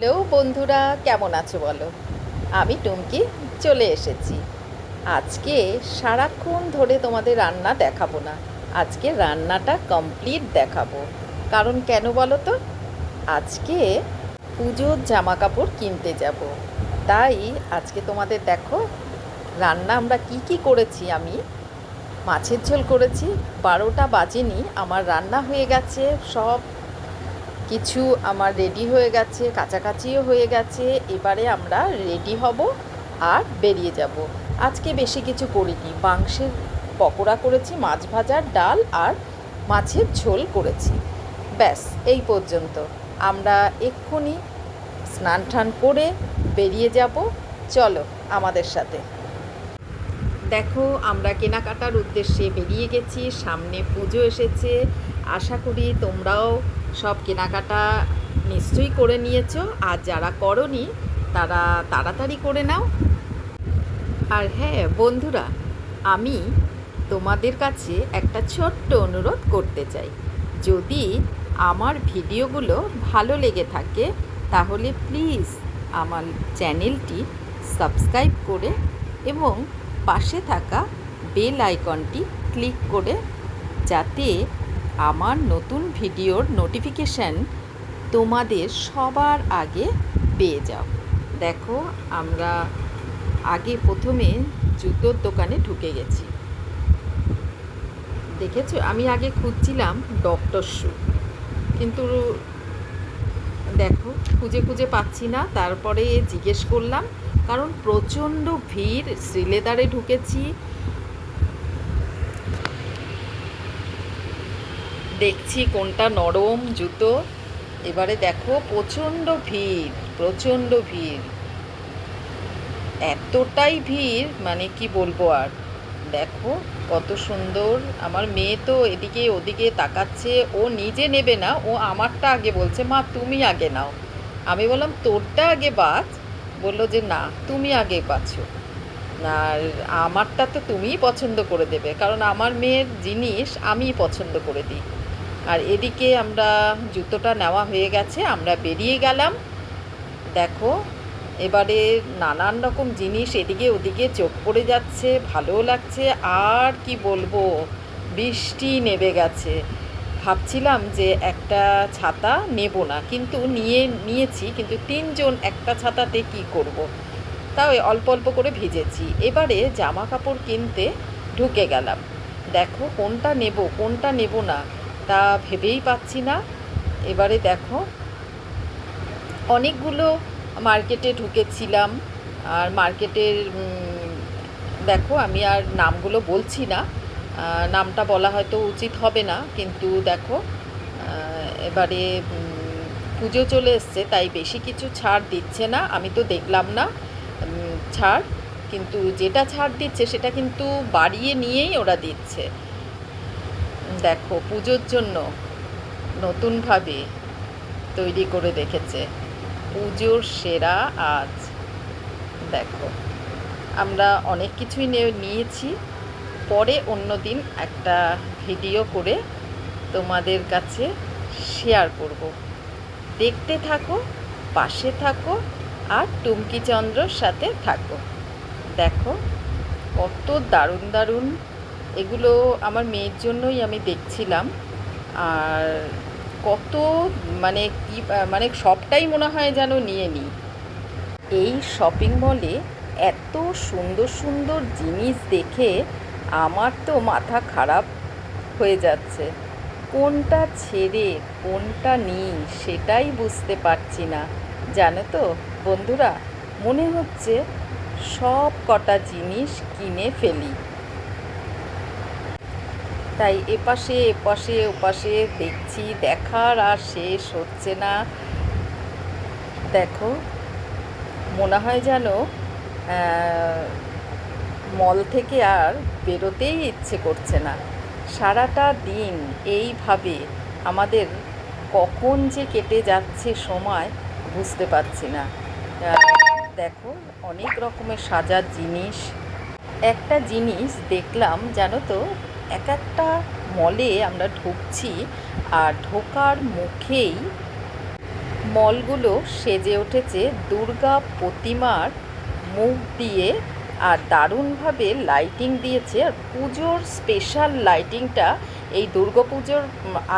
Hello বন্ধুরা, কেমন আছো বলো? আমি টুমকি, চলে এসেছি। আজকে সারাক্ষণ ধরে তোমাদের রান্না দেখাবো না। আজকে রান্নাটা কমপ্লিট দেখাবো। কারণ কেন বলো তো? আজকে পুজোর জামা কাপড় কিনতে যাব। তাই আজকে তোমাদের দেখো, রান্না আমরা কি কি করেছি আমি? মাছের ঝোল করেছি, বারোটা বাজেনি, আমার রান্না হয়ে গেছে, সব কিছু আমার রেডি হয়ে গেছে, কাছাকাছিও হয়ে গেছে। এবারে আমরা রেডি হব আর বেরিয়ে যাব। আজকে বেশি কিছু করিনি। মাংসের পকোড়া করেছি, মাছ ভাজার ডাল আর মাছের ঝোল করেছি। ব্যাস, এই পর্যন্ত। আমরা এক্ষুনি স্নান টান করে বেরিয়ে যাব। চলো আমাদের সাথে। দেখো, আমরা কেনাকাটার উদ্দেশ্যে বেরিয়ে গেছি। সামনে পুজো এসেছে। আশা করি তোমরাও সব কেনাকাটা নিশ্চয়ই করে নিয়েছো। আর যারা করনি, তারা তাড়াতাড়ি করে নাও। আর হ্যাঁ বন্ধুরা, আমি তোমাদের কাছে একটা ছোট্ট অনুরোধ করতে চাই। যদি আমার ভিডিওগুলো ভালো লেগে থাকে, তাহলে প্লিজ আমার চ্যানেলটি সাবস্ক্রাইব করে এবং পাশে থাকা বেল আইকনটি ক্লিক করে যাতে আমার নতুন ভিডিওর নোটিফিকেশান তোমাদের সবার আগে পেয়ে যাও। দেখো, আমরা আগে প্রথমে জুতোর দোকানে ঢুকে গেছি। দেখেছ? আমি আগে খুঁজছিলাম ডক্টর শু কিন্তু দেখো, খুঁজে খুঁজে পাচ্ছি না। তারপরে জিজ্ঞেস করলাম, কারণ প্রচণ্ড ভিড়, শ্রীলেদারে ঢুকেছি। দেখছি কোনটা নরম জুতো। এবারে দেখো, প্রচণ্ড ভিড় প্রচণ্ড ভিড়। এতটাই ভিড় মানে কি বলব আর? দেখো, কত সুন্দর। আমার মেয়ে তো এদিকে ওদিকে তাকাচ্ছে, ও নিজে নেবে না, ও আমারটা আগে বলছে, মা, তুমি আগে নাও। আমি বললাম, তোরটা আগে বাছ বলল যে, না, তুমি আগে বাছো। আর আমারটা তো তুমিই পছন্দ করে দেবে, কারণ আমার মেয়ের জিনিস আমিই পছন্দ করে দিই। আর এদিকে আমরা জুতোটা নেওয়া হয়ে গেছে, আমরা বেরিয়ে গেলাম। দেখো, এবারে নানান রকম জিনিস এদিকে ওদিকে চোখ পড়ে যাচ্ছে, ভালোও লাগছে, আর কি বলব, বৃষ্টি নেবে গেছে। ভাবছিলাম যে একটা ছাতা নেব না, কিন্তু নিয়ে, নিয়েছি, কিন্তু তিনজন একটা ছাতাতে কি করব। তাও অল্প অল্প করে ভিজেছি। এবারে জামা কাপড় কিনতে ঢুকে গেলাম। দেখো, কোনটা নেব কোনটা নেব না? তা ভেবেই পাচ্ছি না। এবারে দেখো। অনেকগুলো মার্কেটে ঢুকেছিলাম। আর মার্কেটের দেখো, আমি আর নামগুলো বলছি না। নামটা বলা হয়তো উচিত হবে না, কিন্তু দেখো এবারে পুজো চলে এসছে, তাই বেশি কিছু ছাড় দিচ্ছে না। আমি তো দেখলাম না ছাড়। কিন্তু যেটা ছাড় দিচ্ছে, সেটা কিন্তু বাড়িয়ে নিয়েই ওরা দিচ্ছে। দেখো, পুজোর জন্য নতুনভাবে তৈরি করে রেখেছে পুজোর সেরা আজ। দেখো, আমরা অনেক কিছুই নিয়েছি। পরে অন্য দিন একটা ভিডিও করে তোমাদের কাছে শেয়ার করব। দেখতে থাকো, পাশে থাকো আর টুমকি চন্দ্রর সাথে থাকো। দেখো, কত দারুণ দারুণ এগুলো আমার মেয়ের জন্যই আমি দেখছিলাম। আর কত মানে কি মানে সবটাই মনে হয় যেন নিয়ে নিই। এই শপিং মলে এত সুন্দর সুন্দর জিনিস দেখে আমার তো মাথা খারাপ হয়ে যাচ্ছে। কোনটা ছেড়ে, কোনটা নিই সেটাই বুঝতে পারছি না। জানো তো বন্ধুরা, মনে হচ্ছে সব কটা জিনিস কিনে ফেলি। তাই এপাশে এপাশে ওপাশে দেখছি, দেখার আর শেষ হচ্ছে না। দেখো, মনে হয় যেন মল থেকে আর বেরোতেই ইচ্ছে করছে না। সারাটা দিন এইভাবে আমাদের কখন যে কেটে যাচ্ছে সময় বুঝতে পারছি না। দেখো, অনেক রকমের সাজার জিনিস। একটা জিনিস দেখলাম, জানো তো এক একটা মলে আমরা ঢুকছি আর ঢোকার মুখেই মলগুলো সেজে উঠেছে। দুর্গা প্রতিমার মুখ দিয়ে আর দারুণভাবে লাইটিং দিয়েছে। আর পুজোর স্পেশাল লাইটিংটা এই দুর্গাপুজোর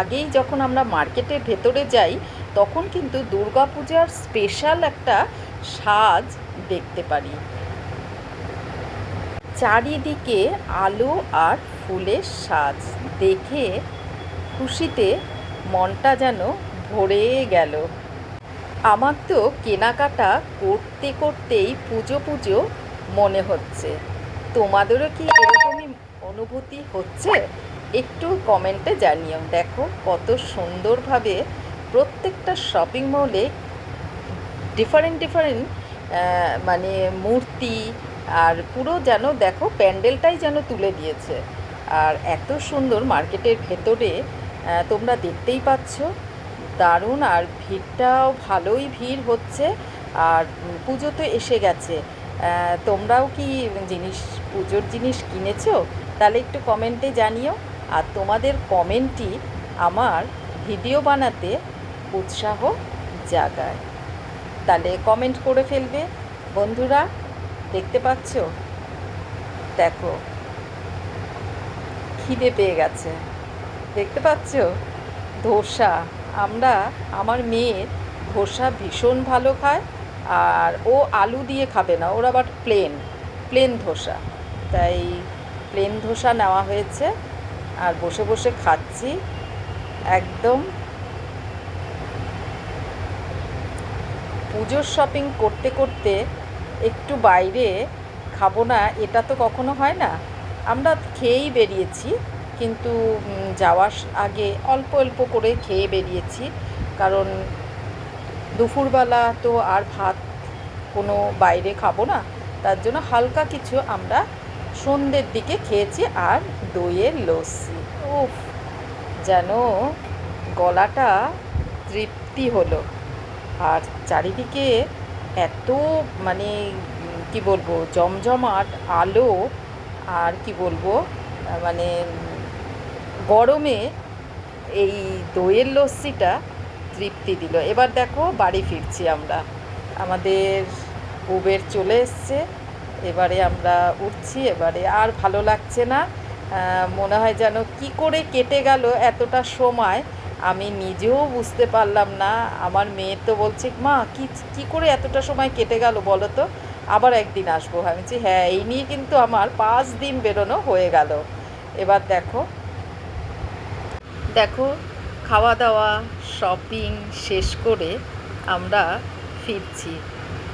আগেই যখন আমরা মার্কেটের ভেতরে যাই, তখন কিন্তু দুর্গাপূজার স্পেশাল একটা সাজ দেখতে পারি। চারিদিকে আলো আর ফুলের সাজ দেখে খুশিতে মনটা যেন ভরে গেল। আমার তো কেনাকাটা করতে করতেই পুজো পুজো মনে হচ্ছে। তোমাদেরও কি এরকমই অনুভূতি হচ্ছে? একটু কমেন্টে জানিও। দেখো, কত সুন্দরভাবে প্রত্যেকটা শপিং মলে ডিফারেন্ট ডিফারেন্ট মানে মূর্তি আর পুরো যেন দেখো প্যান্ডেলটাই যেন তুলে দিয়েছে। আর এত সুন্দর মার্কেটের ভেতরে তোমরা দেখতেই পাচ্ছ। দারুণ আর ভিড়টাও ভালোই ভিড় হচ্ছে। আর পুজো তো এসে গেছে। তোমরাও কি জিনিস, পুজোর জিনিস কিনেছো? তাহলে একটু কমেন্টে জানিও। আর তোমাদের কমেন্টই আমার ভিডিও বানাতে উৎসাহ জাগায়। তাহলে কমেন্ট করে ফেলবে। বন্ধুরা দেখতে পাচ্ছ? দেখো। খিদে পেয়ে গেছে। দেখতে পাচ্ছ? ধোসা। আমরা, আমার মেয়ের ধোসা ভীষণ ভালো খায় আর ও আলু দিয়ে খাবে না। ওর আবার প্লেন প্লেন ধোসা। তাই প্লেন ধোসা নেওয়া হয়েছে আর বসে বসে খাচ্ছি। একদম পুজোর শপিং করতে করতে একটু বাইরে খাব না, এটা তো কখনো হয় না। আমরা খেয়েই বেরিয়েছি, কিন্তু যাওয়ার আগে অল্প অল্প করে খেয়ে বেরিয়েছি। কারণ দুপুরবেলা তো আর ভাত কোনো বাইরে খাব না, তার জন্য হালকা কিছু আমরা সন্ধ্যের দিকে খেয়েছি আর দইয়ের লস্যি। উফ, যেন গলাটা তৃপ্তি হলো। আর চারিদিকে এত মানে কি বলব, জমজমাট আলো আর কি বলব মানে গরমে এই দইয়ের লস্যিটা তৃপ্তি দিল। এবার দেখো বাড়ি ফিরছি আমরা। আমাদের উবের চলে এসছে। এবারে আমরা উঠছি, এবারে আর ভালো লাগছে না। মনে হয় যেন কি করে কেটে গেল এতটা সময়। আমি নিজেও বুঝতে পারলাম না। আমার মেয়ে তো বলছে, মা, কি কি করে এতটা সময় কেটে গেল বলো তো? আবার একদিন আসব আমি বলছি হ্যাঁ এই নিয়ে কিন্তু আমার পাঁচ দিন বেরোনো হয়ে গেল। এবার দেখো। দেখো খাওয়া দাওয়া শপিং শেষ করে আমরা ফিরছি।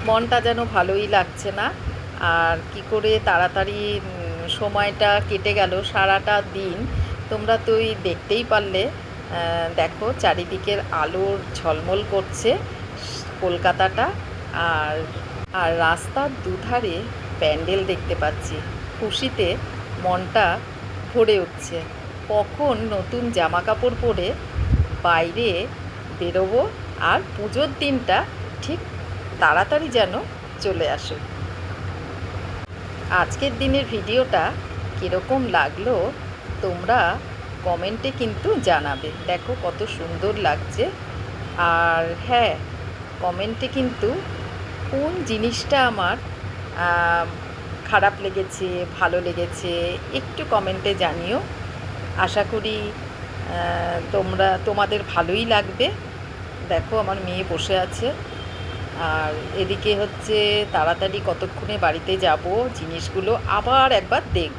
মনটা যেন ভালোই লাগছে না। আর কি করে তাড়াতাড়ি সময়টা কেটে গেল সারাটা দিন। তোমরা তো দেখতেই পারলে। দেখো, চারিদিকের আলোর ঝলমল করছে কলকাতাটা আর আর রাস্তার দুধারে প্যান্ডেল দেখতে পাচ্ছি। খুশিতে মনটা ভরে উঠছে। কখন নতুন জামা কাপড় পরে বাইরে বেরোবো আর পুজোর দিনটা ঠিক তাড়াতাড়ি যেন চলে আসে। আজকের দিনের ভিডিওটা কীরকম লাগল তোমরা কমেন্টে কিন্তু জানাবে। দেখো কত সুন্দর লাগছে। আর হ্যাঁ কমেন্টে কিন্তু কোন জিনিসটা আমার খারাপ লেগেছে, ভালো লেগেছে, একটু কমেন্টে জানিও। আশা করি তোমরা, তোমাদের ভালোই লাগবে। দেখো আমার মেয়ে বসে আছে। আর এদিকে হচ্ছে তাড়াতাড়ি কতক্ষণে বাড়িতে যাব, জিনিসগুলো আবার একবার দেখ